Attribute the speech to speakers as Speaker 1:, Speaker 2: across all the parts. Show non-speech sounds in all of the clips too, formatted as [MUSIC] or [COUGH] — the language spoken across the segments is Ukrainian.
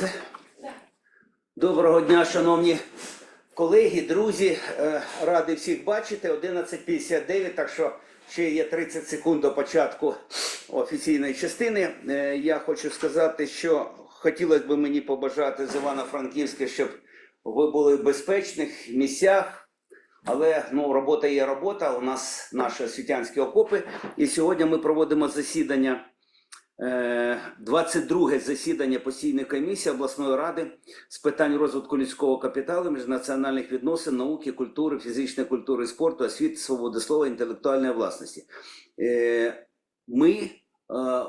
Speaker 1: Все. Доброго дня, шановні колеги, друзі. Е, Радий всіх бачити. 11.59, так що ще є 30 секунд до початку офіційної частини. Е, Я хочу сказати, що хотілося б мені побажати з Івано-Франківська, щоб ви були в безпечних місцях. Але ну, робота є робота. У нас наші освітянські окопи. І сьогодні ми проводимо засідання. Е, 22 засідання постійної комісії обласної ради з питань розвитку людського капіталу, міжнаціональних відносин, науки, культури, фізичної культури, спорту, освіти, свободи слова, інтелектуальної власності. Е, Ми е,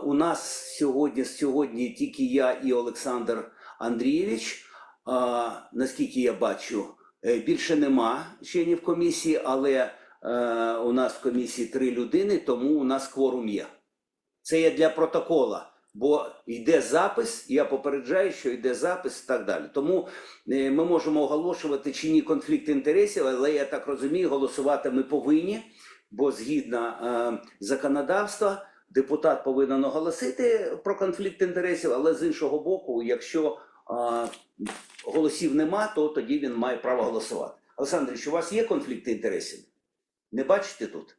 Speaker 1: у нас сьогодні сьогодні тільки я і Олександр Андрійович. Наскільки я бачу, е, більше нема членів комісії, але е, у нас в комісії три людини, тому у нас кворум є. Це є для протокола, бо йде запис, я попереджаю, що йде запис і так далі. Тому е, ми можемо оголошувати чи ні конфлікт інтересів, але я так розумію, голосувати ми повинні, бо згідно е, законодавства депутат повинен оголосити про конфлікт інтересів, але з іншого боку, якщо е, голосів нема, то тоді він має право голосувати. Олександр, у вас є конфлікт інтересів? Не бачите тут?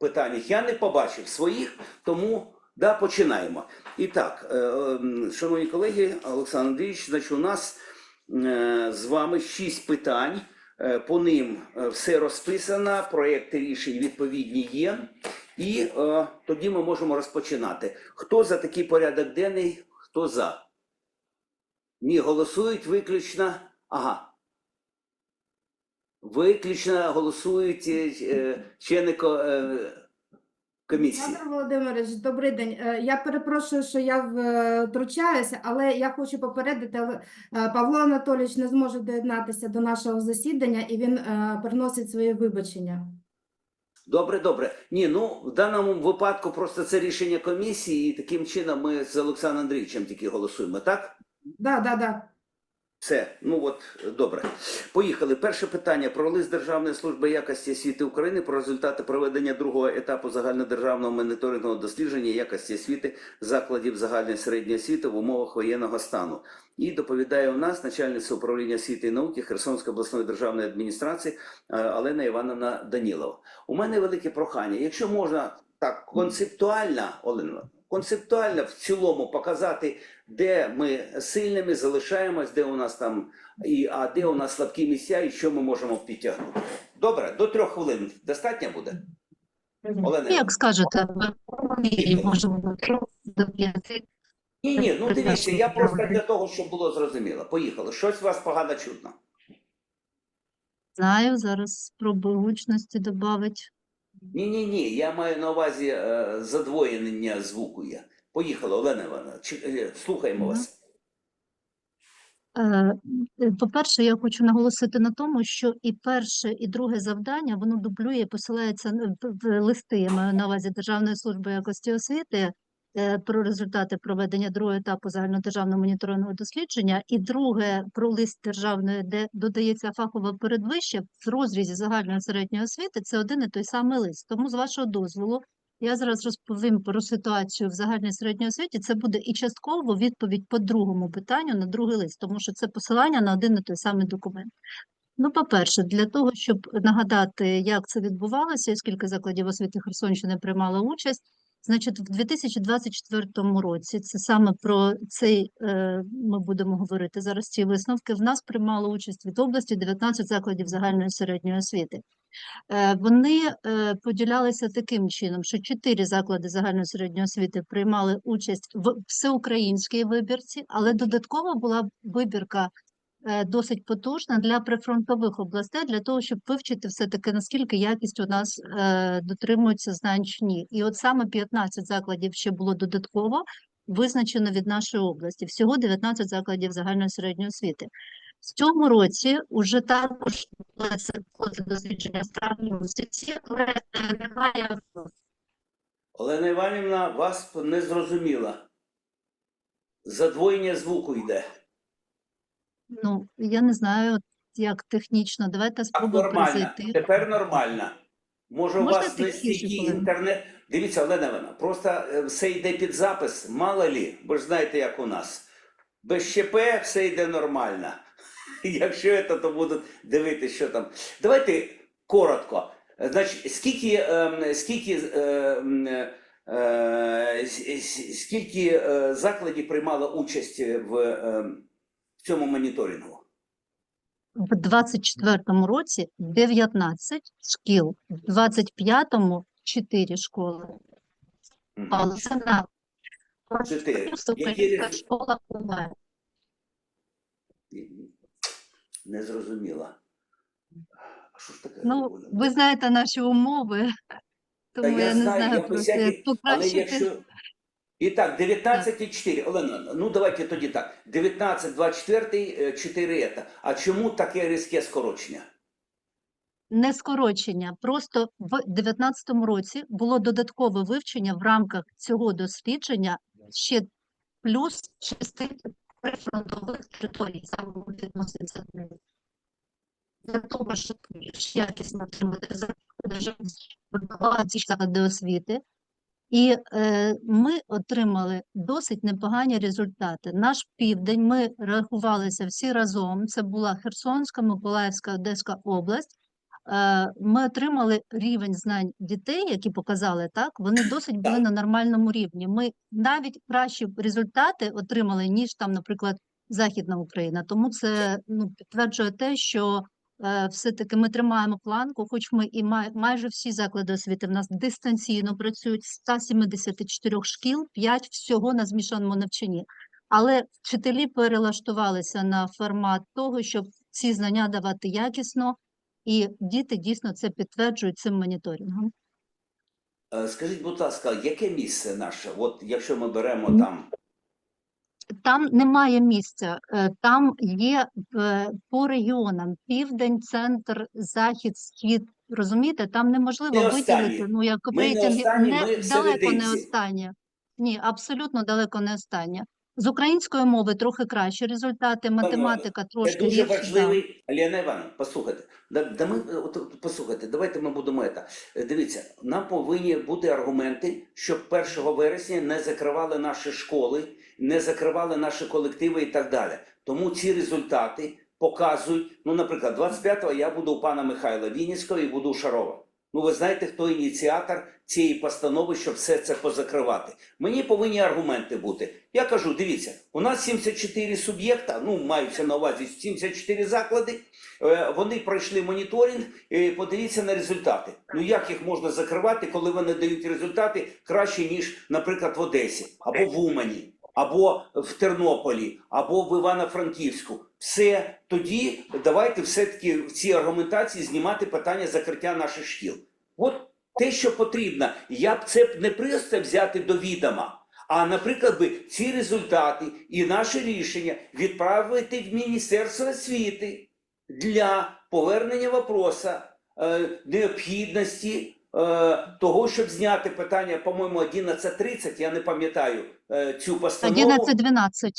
Speaker 1: Питаннях я не побачив своїх, тому да, починаємо. І так, е, е, шановні колеги, Олександр Андрійович, значить, у нас е, з вами шість питань. Е, По ним все розписано, проекти рішень відповідні є. І е, тоді ми можемо розпочинати. Хто за такий порядок денний, хто за? Ні, голосують виключно. Ага. Виключно голосують е, е, члени ко- е, комісії.
Speaker 2: Олександр Володимирович, добрий день. Е, Я перепрошую, що я в- втручаюся, але я хочу попередити, е, Павло Анатолійович не зможе доєднатися до нашого засідання і він е, приносить своє вибачення.
Speaker 1: Добре, добре. Ні, ну в даному випадку просто це рішення комісії, і таким чином ми з Олександром Андрійовичем тільки голосуємо, так?
Speaker 2: Да, да, да.
Speaker 1: Все, ну от добре. Поїхали. Перше питання про лист Державної служби якості освіти України про результати проведення другого етапу загальнодержавного моніторингового дослідження якості освіти закладів загальної середньої освіти в умовах воєнного стану. І доповідає у нас начальниця управління освіти і науки Херсонської обласної державної адміністрації е, Олена Івановна Данілова. У мене велике прохання. Якщо можна так концептуально, Олена, концептуально в цілому показати де ми сильними залишаємось, де у нас там і а де у нас слабкі місця, і що ми можемо підтягнути. Добре, до трьох хвилин достатньо буде? Олена,
Speaker 3: Як скажете, ми можемо до трьох, п'яти.
Speaker 1: ні, ні, ну дивіться, я просто для того, щоб було зрозуміло. Поїхали. Щось у вас погано чутно.
Speaker 3: Знаю, зараз спробую гучності додати.
Speaker 1: Ні, ні, ні. Я маю на увазі е, задвоєння звуку. Є. Поїхали, Олена Івановна. Е, Слухаємо вас.
Speaker 3: Е, По-перше, я хочу наголосити на тому, що і перше, і друге завдання воно дублює, посилається в в листи, я маю на увазі Державної служби якості освіти е, про результати проведення другого етапу загальнодержавного моніторингового дослідження, і друге про лист державної, де додається фахове передвище в розрізі загальної середньої освіти. Це один і той самий лист. Тому, з вашого дозволу, я зараз розповім про ситуацію в загальній середній освіті. Це буде і частково відповідь по другому питанню на другий лист, тому що це посилання на один і той самий документ. Ну, по-перше, для того, щоб нагадати, як це відбувалося скільки закладів освіти Херсонщини приймали участь, значить, в 2024 році, це саме про цей е, ми будемо говорити зараз. Ці висновки в нас приймало участь від області 19 закладів загальної середньої освіти. Е, Вони е, поділялися таким чином, що чотири заклади загальної середньої освіти приймали участь в всеукраїнській вибірці, але додатково була вибірка е, досить потужна для прифронтових областей, для того, щоб вивчити все-таки, наскільки якість у нас дотримується знань чи ні. І от саме 15 закладів ще було додатково визначено від нашої області. Всього 19 закладів загальної середньої освіти. В цьому році уже також дослідження в травні місяці, але немає
Speaker 1: Олена Іванівна, вас не зрозуміла. Задвоєння звуку йде.
Speaker 3: Ну, я не знаю, як технічно. Давайте спробуємо
Speaker 1: нормально. Тепер нормально. Може, у вас не стільки інтернет. Дивіться, Олена Івановна, просто е, все йде під запис, мало лі, бо ж знаєте, як у нас. Без ЩП все йде нормально. [LAUGHS] Якщо це, то будуть дивитися, що там. Давайте коротко. Значить, скільки, ем, скільки, ем, е, скільки е, закладів приймало участь в, ем, цьому моніторингу?
Speaker 3: В 24-му році 19 шкіл, в 25-му 4 школи. Але це на
Speaker 1: Чотири. Які
Speaker 3: школа.
Speaker 1: Не зрозуміла. А що ж таке?
Speaker 3: Ну, ви знаєте наші умови, тому
Speaker 1: я
Speaker 3: я не
Speaker 1: знаю, я
Speaker 3: просто
Speaker 1: всяких-
Speaker 3: як
Speaker 1: Але якщо. І так, 19,4. Олена, ну давайте тоді так. 19, 24, 4 ета. А чому таке різке скорочення?
Speaker 3: Не скорочення, просто в 19-му році було додаткове вивчення в рамках цього дослідження ще плюс частини прифронтових територій, саме відноситься до них. Для того, щоб якісно отримати ж заклади освіти. І е, ми отримали досить непогані результати. Наш південь, ми рахувалися всі разом. Це була Херсонська, Миколаївська, Одеська область. Е, ми отримали рівень знань дітей, які показали так. Вони досить були на нормальному рівні. Ми навіть кращі результати отримали, ніж там, наприклад, Західна Україна. Тому це ну, підтверджує те, що е, все-таки ми тримаємо планку, хоч ми і май, майже всі заклади освіти в нас дистанційно працюють з 174 шкіл, 5 всього на змішаному навчанні. Але вчителі перелаштувалися на формат того, щоб ці знання давати якісно, і діти дійсно це підтверджують цим моніторингом.
Speaker 1: Е, Скажіть, будь ласка, яке місце наше? От якщо ми беремо там.
Speaker 3: Там немає місця, е, там є по регіонам південь, центр, захід, схід. Розумієте, там неможливо
Speaker 1: Не
Speaker 3: виділити, ну як
Speaker 1: Ми не останні,
Speaker 3: не
Speaker 1: ми
Speaker 3: далеко не останнє. Ні, абсолютно далеко не останнє. З української мови трохи кращі результати, математика
Speaker 1: Це
Speaker 3: трошки
Speaker 1: дуже
Speaker 3: гірше. да.
Speaker 1: важливий, Ліана Івановна, послухайте. Да, да ми, е, от, от, послухайте, давайте ми будемо це. Е, Дивіться, нам повинні бути аргументи, щоб 1 вересня не закривали наші школи, не закривали наші колективи і так далі. Тому ці результати показують. Ну, наприклад, 25-го я буду у пана Михайла Вінницького і буду у Шарова. Ну, ви знаєте, хто ініціатор цієї постанови, щоб все це позакривати. Мені повинні аргументи бути. Я кажу, дивіться, у нас 74 суб'єкта, ну маються на увазі 74 заклади. е, Вони пройшли моніторинг. е, Подивіться на результати. Ну як їх можна закривати, коли вони дають результати краще ніж, наприклад, в Одесі або в Умані, або в Тернополі, або в Івано-Франківську. Все тоді давайте все-таки в цій аргументації знімати питання закриття наших шкіл. От те, що потрібно. Я б це не просто взяти до відома. А, наприклад, би ці результати і наші рішення відправити в Міністерство освіти для повернення вопроса е, необхідності того, щоб зняти питання, по-моєму, 11.30, я не пам'ятаю е, цю постанову.
Speaker 3: 11-12.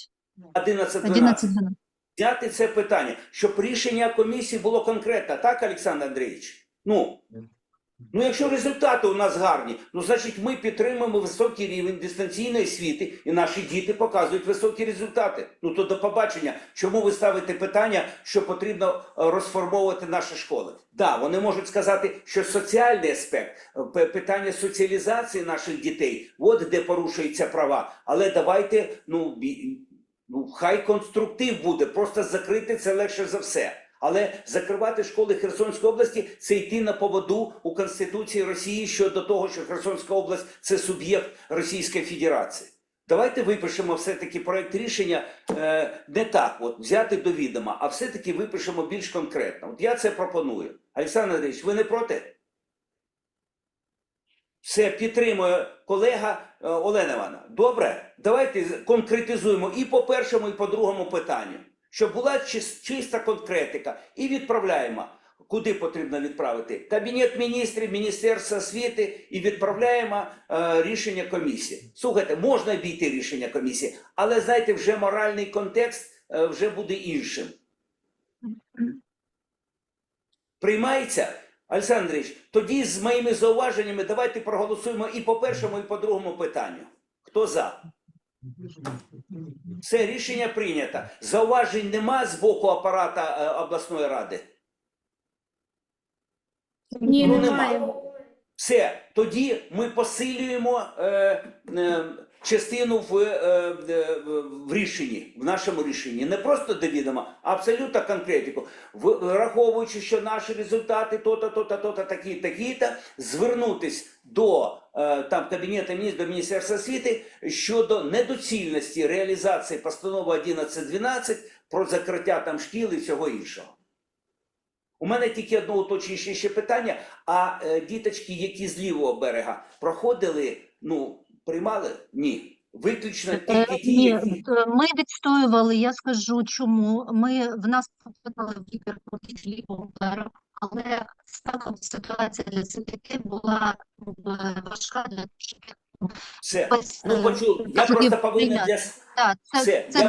Speaker 1: 11.12.
Speaker 3: 11-12.
Speaker 1: Зняти це питання, щоб рішення комісії було конкретне, так, Олександр Андрійович? Ну, ну якщо результати у нас гарні, ну значить ми підтримуємо високий рівень дистанційної освіти, і наші діти показують високі результати. Ну то до побачення, чому ви ставите питання, що потрібно е, розформовувати наші школи? Да, вони можуть сказати, що соціальний аспект, е, питання соціалізації наших дітей, от де порушуються права. Але давайте, ну Ну, хай конструктив буде, просто закрити це легше за все. Але закривати школи Херсонської області це йти на поводу у Конституції Росії щодо того, що Херсонська область це суб'єкт Російської Федерації. Давайте випишемо все-таки проект рішення е, не так, от взяти до відома, а все-таки випишемо більш конкретно. От я це пропоную. Олександр Андрійович, ви не проти? Все підтримує колега е, Олена Івановна. Добре, давайте конкретизуємо і по першому, і по другому питанню, щоб була чиста конкретика, і відправляємо. Куди потрібно відправити? Кабінет міністрів, Міністерство освіти і відправляємо е, рішення комісії. Слухайте, можна обійти рішення комісії, але знаєте, вже моральний контекст е, вже буде іншим. Приймається? Олександр тоді з моїми зауваженнями давайте проголосуємо і по першому, і по другому питанню. Хто за? Все рішення прийнято. Зауважень нема з боку апарата е, обласної ради.
Speaker 2: Ні,
Speaker 1: Ну,
Speaker 2: немає.
Speaker 1: Все, тоді ми посилюємо е, е, частину в, е, е, в рішенні, в нашому рішенні. Не просто до відома, а абсолютно конкретику. Враховуючи, що наші результати то-то, то-то, то-то, такі, такі-то, звернутись до е, там Кабінету міністрів, до Міністерства освіти щодо недоцільності реалізації постанови 1112 про закриття там шкіл і всього іншого. У мене тільки одне уточнююче ще питання. А е, діточки, які з лівого берега проходили, ну, приймали? Ні. Виключно
Speaker 3: Е,
Speaker 1: тільки ті,
Speaker 3: Ні,
Speaker 1: які.
Speaker 3: е, ми відстоювали, я скажу чому. Ми в нас вибір по лівого берегу, але стала ситуація для цих була е, важка для того, щоб
Speaker 1: Все.
Speaker 3: без,
Speaker 1: Ну,
Speaker 3: е.
Speaker 1: Я просто повинен для
Speaker 3: Так, це,
Speaker 1: Все,
Speaker 3: це
Speaker 1: я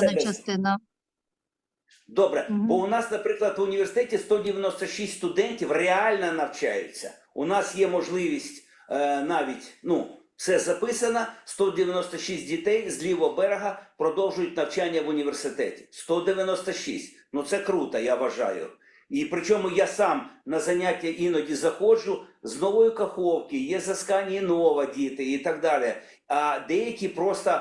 Speaker 1: для
Speaker 3: частина.
Speaker 1: Добре,
Speaker 3: Мгм.
Speaker 1: бо у нас, наприклад, в університеті 196 студентів реально навчаються. У нас є можливість е, навіть, ну, все записано, 196 дітей з лівого берега продовжують навчання в університеті. 196. Ну це круто, я вважаю. І причому я сам на заняття іноді заходжу з нової каховки, є заскані нова діти і так далі. А деякі просто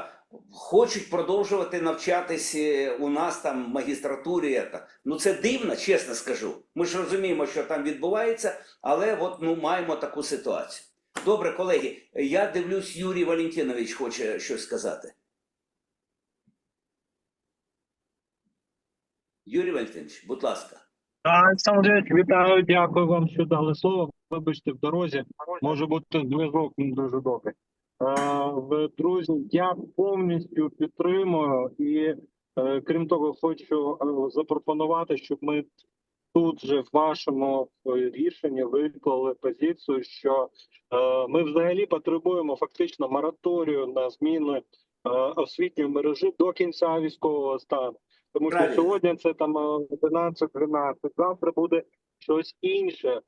Speaker 1: хочуть продовжувати навчатись е, у нас там в магістратурі. Ну це дивно, чесно скажу. Ми ж розуміємо, що там відбувається, але от ну маємо таку ситуацію. Добре, колеги, я дивлюсь, Юрій Валентинович хоче щось сказати. Юрій Валентинович, будь ласка.
Speaker 4: Олександр вітаю, дякую вам, що дали слово. Вибачте, в дорозі може бути зв'язок не дуже добрий. Друзі, я повністю підтримую і, е, крім того, хочу е, запропонувати, щоб ми тут же в вашому е, рішенні виклали позицію, що ми взагалі потребуємо фактично мораторію на зміни освітньої мережі до кінця військового стану. Тому що
Speaker 1: Правильно.
Speaker 4: сьогодні це там 11-12, завтра буде щось інше. Е,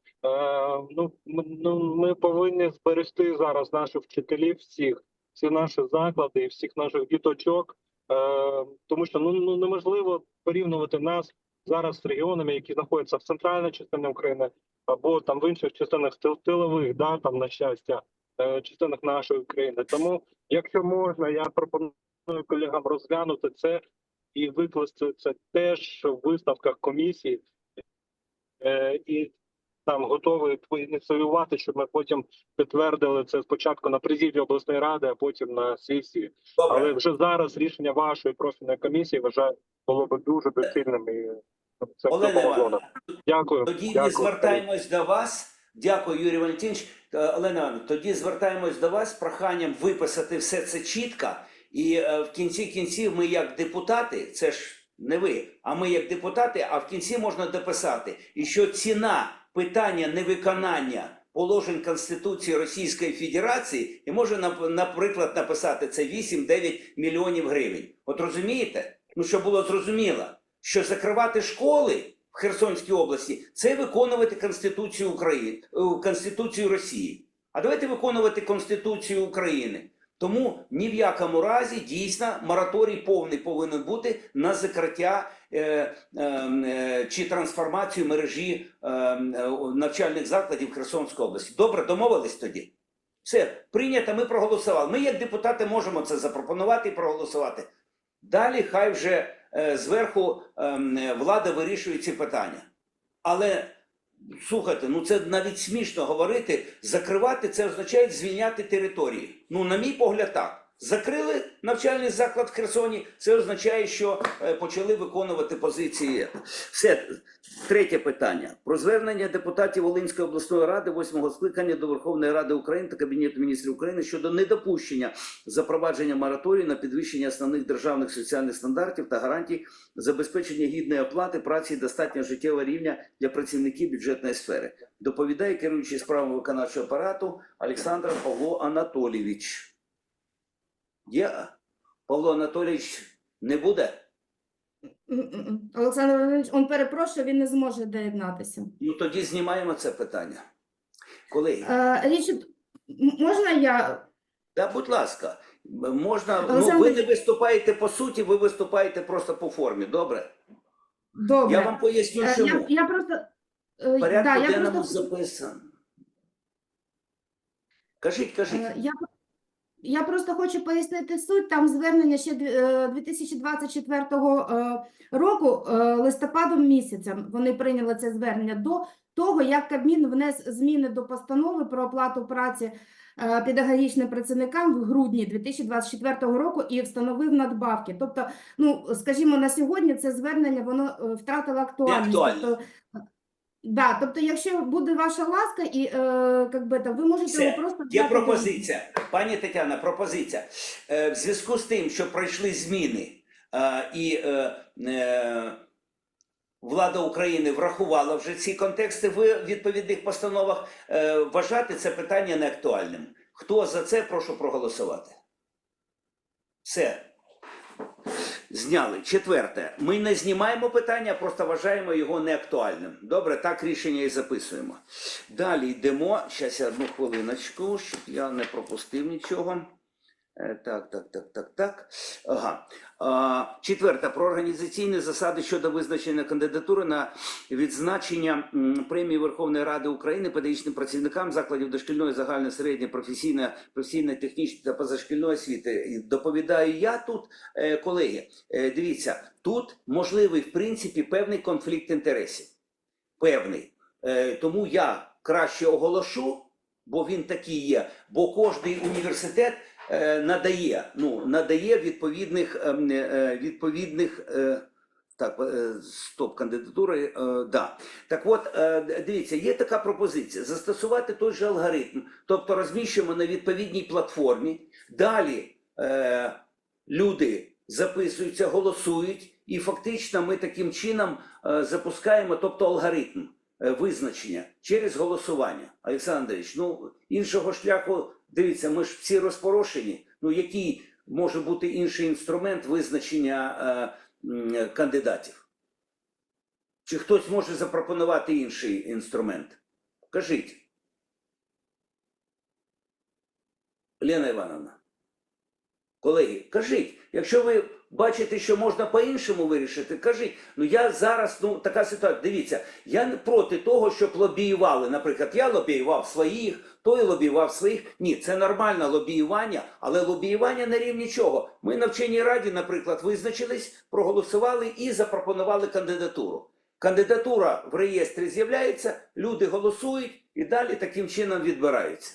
Speaker 4: ну, ми, ну, ми повинні зберегти зараз наших вчителів, всіх, всі наші заклади і всіх наших діточок, е, тому що ну, ну неможливо порівнювати нас зараз з регіонами, які знаходяться в центральній частині України або там в інших частинах тилових, да, там на щастя, е, частинах нашої країни. Тому, якщо можна, я пропоную колегам розглянути це і викласти це теж в висновках комісії, е, і там готові ініціювати, щоб ми потім підтвердили це спочатку на президії обласної ради, а потім на сесії.
Speaker 1: Добре.
Speaker 4: Але вже зараз рішення вашої профільної комісії вважаю було б дуже доцільним і це
Speaker 1: Олена.
Speaker 4: Дякую.
Speaker 1: Тоді
Speaker 4: дякую.
Speaker 1: звертаємось до вас. Дякую, Юрій Валентинович. Е, Олена тоді звертаємось до вас з проханням виписати все це чітко. І е, в кінці кінців ми, як депутати, це ж не ви, а ми як депутати, а в кінці можна дописати, і що ціна питання невиконання положень Конституції Російської Федерації і може нап- наприклад написати це 8-9 мільйонів гривень. От розумієте? Ну щоб було зрозуміло, що закривати школи в Херсонській області це виконувати Конституцію України, е, Конституцію Росії. А давайте виконувати Конституцію України. Тому ні в якому разі дійсно мораторій повний повинен бути на закриття е, е, е, чи трансформацію мережі е, навчальних закладів Херсонської області. Добре, домовились тоді. Все, прийнято, ми проголосували. Ми, як депутати, можемо це запропонувати і проголосувати. Далі хай вже е, зверху ем, е, влада вирішує ці питання. Але слухайте, ну це навіть смішно говорити. Закривати це означає звільняти території. Ну, на мій погляд, так. Закрили навчальний заклад в Херсоні, це означає, що е, почали виконувати позиції. Все, третє питання. Про звернення депутатів Волинської обласної ради, восьмого скликання до Верховної Ради України та Кабінету міністрів України щодо недопущення запровадження мораторію на підвищення основних державних соціальних стандартів та гарантій забезпечення гідної оплати праці і достатнього життєвого рівня для працівників бюджетної сфери. Доповідає керуючий справами виконавчого апарату Олександр Павло Анатолійович. Є Павло Анатолійович не буде?
Speaker 2: Олександр Володимирович, он перепрошує, він не зможе доєднатися.
Speaker 1: Ну тоді знімаємо це питання. Колеги,
Speaker 2: Е, Річ, можна я
Speaker 1: да, будь ласка, Можна, ну ви не виступаєте по суті, ви виступаєте просто по формі. Добре?
Speaker 2: Добре.
Speaker 1: Я вам поясню,
Speaker 2: Е,
Speaker 1: чому.
Speaker 2: Я, я просто, е,
Speaker 1: порядку
Speaker 2: да, я
Speaker 1: денному
Speaker 2: просто
Speaker 1: записано. Кажіть, кажіть.
Speaker 2: Е, Я, я просто хочу пояснити суть. Там звернення ще дві- е, 2024 е, року, е, листопадом місяцем, вони прийняли це звернення до того, як Кабмін внес зміни до постанови про оплату праці педагогічним працівникам в грудні 2024 року і встановив надбавки. Тобто, ну, скажімо, на сьогодні це звернення воно втратило актуальність. Тобто, Да, тобто, якщо буде ваша ласка, і е, как би, там, ви можете
Speaker 1: Все,
Speaker 2: його просто
Speaker 1: Є
Speaker 2: взяти
Speaker 1: пропозиція. Пані Тетяна, пропозиція. Е, в зв'язку з тим, що пройшли зміни е, і е, е, влада України врахувала вже ці контексти в відповідних постановах, е, вважати це питання неактуальним. Хто за це, прошу проголосувати. Все. Зняли. Четверте. Ми не знімаємо питання, просто вважаємо його неактуальним. Добре, так рішення і записуємо. Далі йдемо. Зараз одну хвилиночку, щоб я не пропустив нічого. Е, Так, так, так, так, так. Ага. А, четверте. Про організаційні засади щодо визначення кандидатури на відзначення премії Верховної Ради України педагогічним працівникам закладів дошкільної, загальної, середньої, професійної, професійної, технічної та позашкільної освіти. Доповідаю я тут, Е, колеги. е, Дивіться, тут можливий в принципі певний конфлікт інтересів. Певний. Е, Тому я краще оголошу, бо він такий є. Бо кожний університет е, надає, ну, надає відповідних, ем, е, відповідних е, так, е, стоп кандидатури. е, Да. Так от, е, дивіться, є така пропозиція: застосувати той же алгоритм, тобто розміщуємо на відповідній платформі. Далі е, люди записуються, голосують, і фактично ми таким чином е, запускаємо, тобто алгоритм е, визначення через голосування. Олександр Андрійович, ну іншого шляху, дивіться, ми ж всі розпорошені. Ну який може бути інший інструмент визначення е, кандидатів? Чи хтось може запропонувати інший інструмент? Кажіть. Лена Івановна. Колеги, кажіть, якщо ви бачите, що можна по-іншому вирішити, кажіть. Ну я зараз, ну така ситуація. Дивіться, я не проти того, щоб лобіювали. Наприклад, я лобіював своїх, той лобіював своїх. Ні, це нормальне лобіювання, але лобіювання на рівні чого? Ми на вченій раді, наприклад, визначились, проголосували і запропонували кандидатуру. Кандидатура в реєстрі з'являється, люди голосують і далі таким чином відбираються.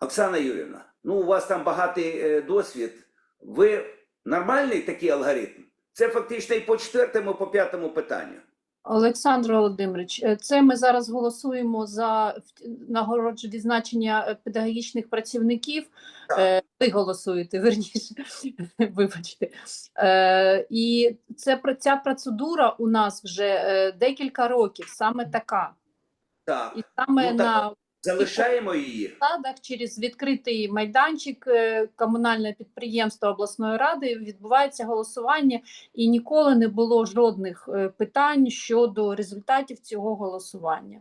Speaker 1: Оксана Юрівна, ну у вас там багатий е, досвід. Ви нормальний такий алгоритм? Це фактично і по четвертому, і по п'ятому питанню.
Speaker 5: Олександр Володимирович, е, це ми зараз голосуємо за нагородження відзначення е, педагогічних працівників.
Speaker 1: Так.
Speaker 5: Ви голосуєте, [LAUGHS] верніше, вибачте. І це ця процедура у нас вже декілька років, саме така.
Speaker 1: Так,
Speaker 5: І саме
Speaker 1: Ну, так.
Speaker 5: на
Speaker 1: залишаємо її.
Speaker 5: садах через відкритий майданчик е, комунальне підприємство обласної ради відбувається голосування, і ніколи не було жодних е, питань щодо результатів цього голосування.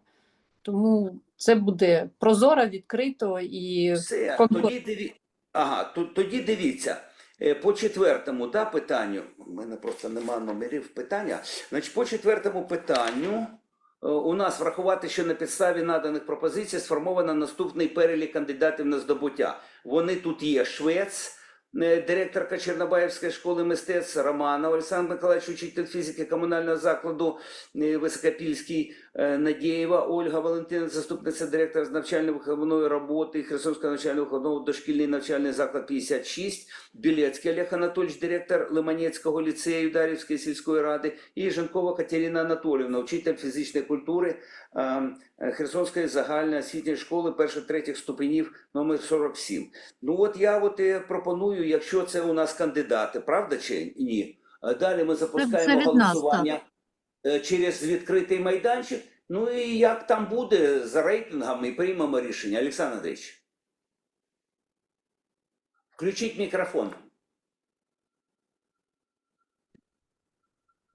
Speaker 5: Тому це буде прозоро, відкрито і
Speaker 1: Все, тоді, диві... ага, то- тоді дивіться. Е, По четвертому да, питанню, у мене просто нема номерів питання. Значить, по четвертому питанню у нас врахувати, що на підставі наданих пропозицій сформовано наступний перелік кандидатів на здобуття. Вони тут є Швець, е, директорка Чернобаївської школи мистецтв Романа Олександр Миколаївич, учитель фізики комунального закладу е, Високопільський, е, Надєєва Ольга Валентина, заступниця директора з навчально-виховної роботи Херсонського навчально-виховного дошкільний навчальний заклад 56, Білецький Олег Анатольович, директор Лиманецького ліцею Дарівської сільської ради, і Жанкова Катерина Анатолівна, вчитель фізичної культури е, е, Херсонської загальної освітньої школи перших-третіх ступенів номер 47. Ну от я от е, пропоную, якщо це у нас кандидати, правда чи ні? Е, Далі ми запускаємо голосування е, через відкритий майданчик. Ну і як там буде за рейтингами, приймемо рішення. Олександр Андрійович. Включіть мікрофон.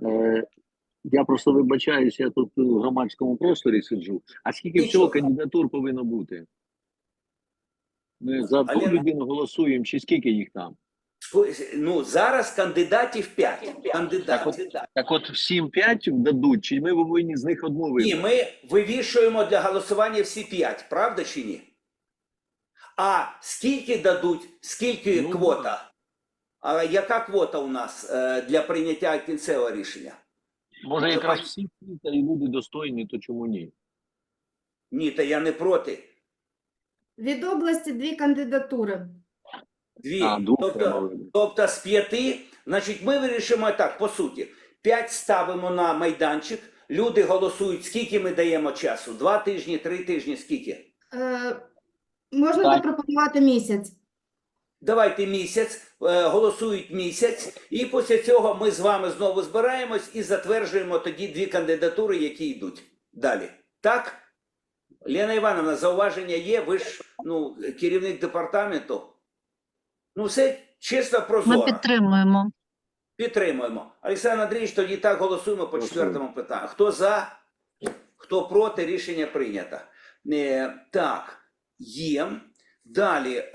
Speaker 6: Е, Я просто вибачаюся, я тут в громадському просторі сиджу. А скільки всього кандидатур повинно бути? Ми за ту
Speaker 1: Аліна-
Speaker 6: людину голосуємо, чи скільки їх там?
Speaker 1: Ну, зараз кандидатів 5. Кандидатів.
Speaker 6: Так от всім п'ять дадуть, чи ми повинні з них одну
Speaker 1: Ні, ми вивішуємо для голосування всі 5, правда чи ні? А скільки дадуть, скільки
Speaker 6: Ну,
Speaker 1: квота? А яка квота у нас е, для прийняття кінцевого рішення?
Speaker 6: Може, якраз всі та і люди достойні, то чому ні?
Speaker 1: Ні, та я не проти.
Speaker 2: Від області дві кандидатури.
Speaker 1: Дві.
Speaker 6: А, двох
Speaker 1: тобто, тобто з п'яти, значить, ми вирішимо так, по суті. П'ять ставимо на майданчик, люди голосують, скільки ми даємо часу? Два тижні, три тижні, скільки?
Speaker 2: Е, можна
Speaker 6: Так.
Speaker 2: запропонувати місяць.
Speaker 1: Давайте місяць, е, голосують місяць, і після цього ми з вами знову збираємось і затверджуємо тоді дві кандидатури, які йдуть далі. Так? Лена Івановна, зауваження є, ви ж ну, керівник департаменту. Ну, все чесно,
Speaker 3: Ми підтримуємо.
Speaker 1: Підтримуємо. Олександр Андрійович, тоді так голосуємо по четвертому питанню. Хто за, хто проти, рішення прийнято. Е, так, є. Далі, е,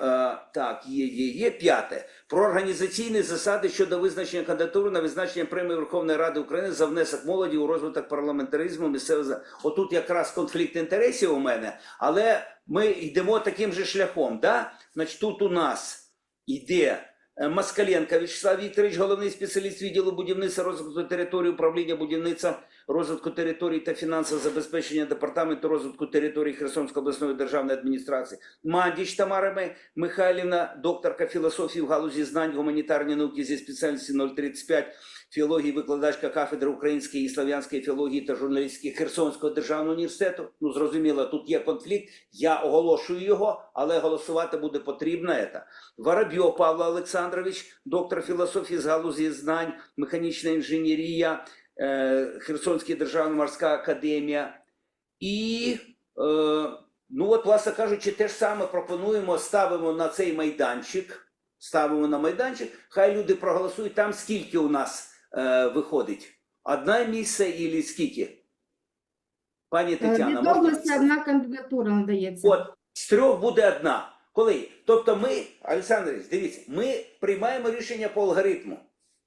Speaker 1: так, є, є, є. П'яте. Про організаційні засади щодо визначення кандидатури на визначення премії Верховної Ради України за внесок молоді у розвиток парламентаризму місцевого. Отут якраз конфлікт інтересів у мене, але ми йдемо таким же шляхом. Да? Значить, тут у нас йде Е, Москаленко Вячеслав Вікторович, головний спеціаліст відділу будівництва розвитку території, управління будівництва розвитку територій та фінансового забезпечення департаменту розвитку територій Херсонської обласної державної адміністрації. Мандіч Тамара Михайлівна, докторка філософії в галузі знань гуманітарної науки зі спеціальності 035, філології, викладачка кафедри української і слав'янської філології та журналістики Херсонського державного університету. Ну зрозуміло, тут є конфлікт. Я оголошую його, але голосувати буде потрібно. Це. Воробйов Павло Олександрович, доктор філософії з галузі знань, механічна інженерія, Херсонська державна морська академія. І, е, ну от, власне кажучи, те ж саме пропонуємо, ставимо на цей майданчик. Ставимо на майданчик, хай люди проголосують там, скільки у нас е, виходить. Одне місце і скільки? Пані
Speaker 2: Е,
Speaker 1: Тетяна,
Speaker 2: Від
Speaker 1: можна
Speaker 2: одна кандидатура надається.
Speaker 1: От з трьох буде одна. Коли? Тобто ми, Олександр, дивіться, ми приймаємо рішення по алгоритму.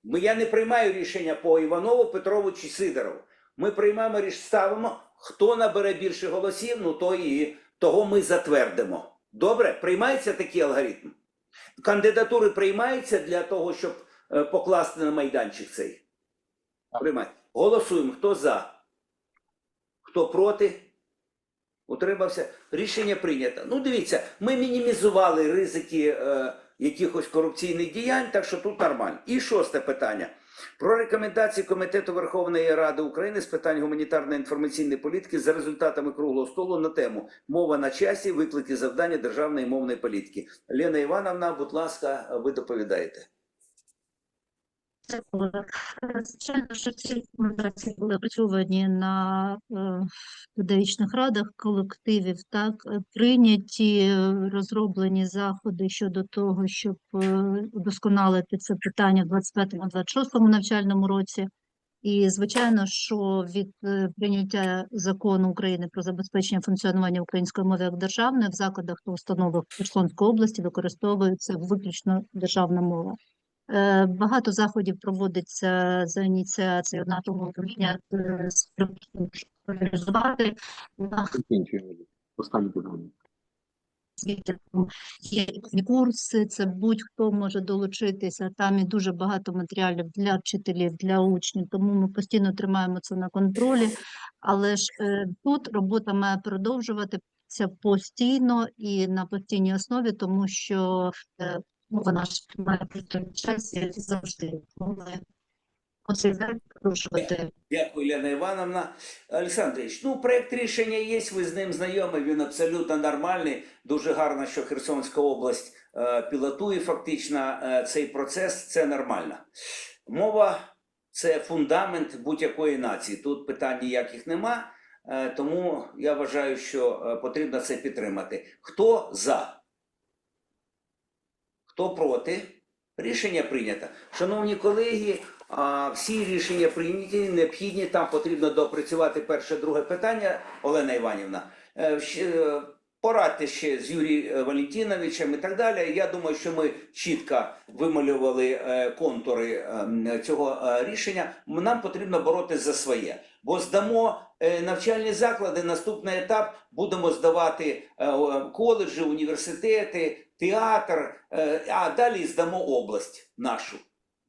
Speaker 1: Ми, я не приймаю рішення по Іванову, Петрову чи Сидорову. Ми приймаємо рішення, ставимо, хто набере більше голосів, ну то і того ми затвердимо. Добре? Приймається такий алгоритм? Кандидатури приймаються для того, щоб е, покласти на майданчик цей. Приймають. Голосуємо. Хто за? Хто проти? Утримався. Рішення прийнято. Ну, дивіться, ми мінімізували ризики е, якихось корупційних діянь, так що тут нормально. І шосте питання. Про рекомендації Комітету Верховної Ради України з питань гуманітарної інформаційної політики за результатами круглого столу на тему Мова на часі, виклики завдання державної мовної політики. Лена Івановна, будь ласка, ви доповідаєте.
Speaker 3: Звичайно, що ці рекомендації були опрацьовані на е, педагогічних радах колективів, так, е, прийняті е, розроблені заходи щодо того, щоб удосконалити це питання в 25-26 навчальному році. І, звичайно, що від прийняття закону України про забезпечення функціонування української мови як державної в закладах та установах Херсонської області використовується виключно державна мова. Е, Багато заходів проводиться за ініціацією нашого управління е, реалізувати на.
Speaker 6: Останнє питання.
Speaker 3: Є курси, це будь-хто може долучитися. Там і дуже багато матеріалів для вчителів, для учнів, тому ми постійно тримаємо це на контролі. Але ж е, тут робота має продовжуватися постійно і на постійній основі, тому що мова наша має бути в часі завжди. Ми.
Speaker 1: Дякую, Лена Івановна. Олександр ну проект рішення є, ви з ним знайомі, він абсолютно нормальний. Дуже гарно, що Херсонська область е, пілотує фактично е, цей процес, це нормально. Мова це фундамент будь-якої нації. Тут питань ніяких нема, е, тому я вважаю, що е, потрібно це підтримати. Хто за? Хто проти? Рішення прийнято. Шановні колеги, всі рішення прийняті, необхідні. Там потрібно допрацювати перше, друге питання. Олена Іванівна. Е, е, Порадьте ще з Юрієм Валентиновичем і так далі. Я думаю, що ми чітко вималювали е, контури е, цього е, рішення. Нам потрібно боротися за своє, бо здамо е, навчальні заклади. Наступний етап будемо здавати е, коледжі, університети, театр, е, а далі здамо область нашу.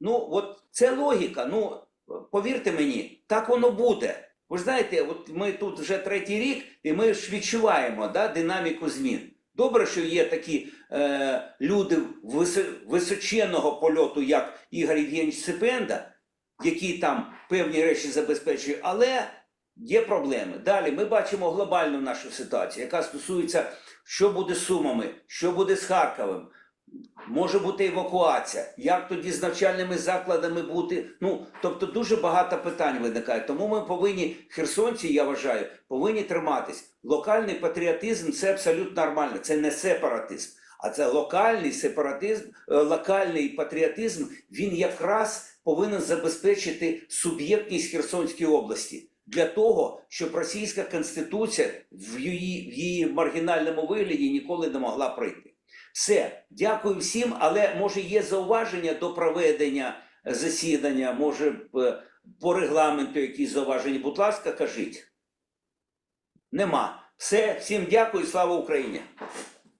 Speaker 1: Ну, от це логіка. Ну повірте мені, так воно буде. Ви ж знаєте, от ми тут вже третій рік, і ми ж відчуваємо да, динаміку змін. Добре, що є такі е, люди висо, височенного польоту, як Ігор Євгенович Сипенда, які там певні речі забезпечують, але є проблеми. Далі ми бачимо глобальну нашу ситуацію, яка стосується, що буде з Сумами, що буде з Харковом. Може бути евакуація, як тоді з навчальними закладами бути. Ну тобто дуже багато питань виникає. Тому ми повинні, херсонці, я вважаю, повинні триматись. Локальний патріотизм це абсолютно нормально, це не сепаратизм, а це локальний сепаратизм, е, локальний патріотизм. Він якраз повинен забезпечити суб'єктність Херсонської області для того, щоб російська конституція в її, в її маргінальному вигляді ніколи не могла прийти. Все, дякую всім, але може є зауваження до проведення засідання, може по регламенту якісь зауваження. Будь ласка, кажіть. Нема. Все, всім дякую, слава Україні.